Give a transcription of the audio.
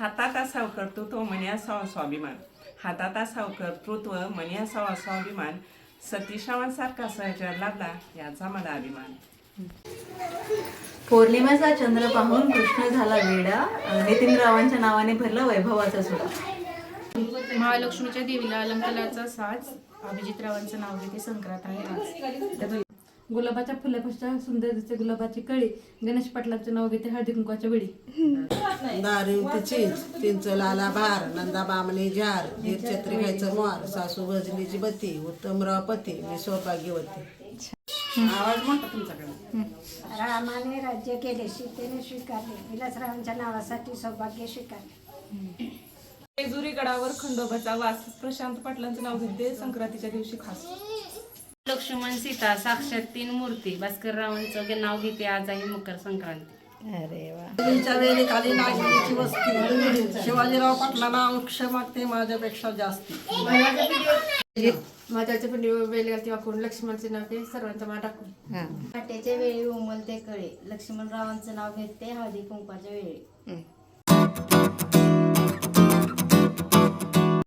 हातात असावं कर्तृत्व म्हणे असावा स्वाभिमान. हातात असावं कर्तृत्व म्हणे असावा स्वाभिमान. सतीशावांसारखा सहचर लाभला याचा मला अभिमान. पौर्णिमेचा चंद्र पाहून कृष्ण झाला वेडा. नितीनरावांच्या नावाने भरला वैभवाचा सुरा महालक्ष्मीच्या देवीला अलंकाराचा साज. अभिजितरावांचं नाव घेते संक्रांत आहे आज. गुलाबाच्या फुलापेक्षा सुंदर दिसते. गुलाबाची कळी गणेश पाटलांचं नाव घेते हळदी कुंकवाच्या वेळी. दारिवती चिंच चिंच लाला भार नंदा बामणी झार धीर छत्री मोर सासू भजनीची बत्ती उत्तमराव पती मी सौभाग्यवती. आवाज मोठा तुमच्याकडे. रामाने राज्य केले सीतेने स्वीकारले विलासरावांच्या नावासाठी सौभाग्य स्वीकारले. जेजुरी गडावर खंडोबाचा वास प्रशांत पाटलांचं नाव घेते संक्रांतीच्या दिवशी खास. लक्ष्मण सीता साक्षात तीन मूर्ती. भास्कररावांचं नाव घेते आज आहे मकर संक्रांती. देवीच्या वेळी खाली नागरिकची वस्ती. शिवाजीराव पाटलांना अंश मागते माझ्यापेक्षा जास्ती. माझ्याच्या पिंडी वेळेवरती वाकून लक्ष्मणचे नाव घे सर्वांचा मा टाकून. पहाटेच्या वेळी उमलते कळे. लक्ष्मणरावांचं नाव घेते हळदी कुंकवाच्या वेळी.